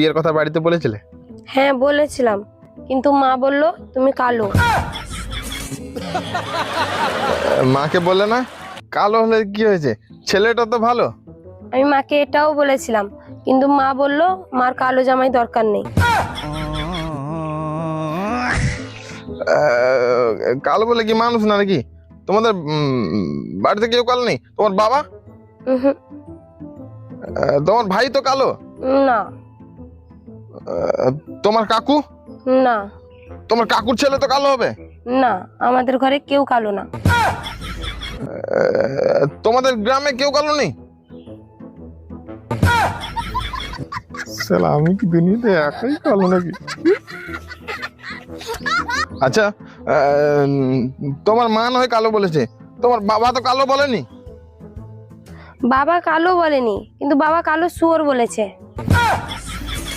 বিয়ের কথা বাড়িতে বলেছিলে? হ্যাঁ বলেছিলাম। কিন্তু মা বলল তুমি কালো। মাকে বললে না? কালো হলে কি হয়েছে? ছেলেটা তো ভালো। আমি মাকে এটাও বলেছিলাম। কিন্তু মা বলল মার কালো জামাই দরকার নেই। কালো বলে কি মানুষ না নাকি? তোমাদের বাড়িতে কেউ কালো নেই? তোমার বাবা? তোমার ভাই তো কালো? না। তোমার কাকু? না। তোমার কাকুর ছেলে তো কালো হবে? না আমাদের ঘরে কেউ কালো না। তোমাদের গ্রামে কেউ কালো নেই? আমি কি দুনিয়াতে একাই কালো নাকি? আচ্ছা তোমার মা নয় কালো বলেছে? তোমার বাবা তো কালো বলেনি? বাবা কালো বলেনি কিন্তু বাবা কালো শুয়োর বলেছে।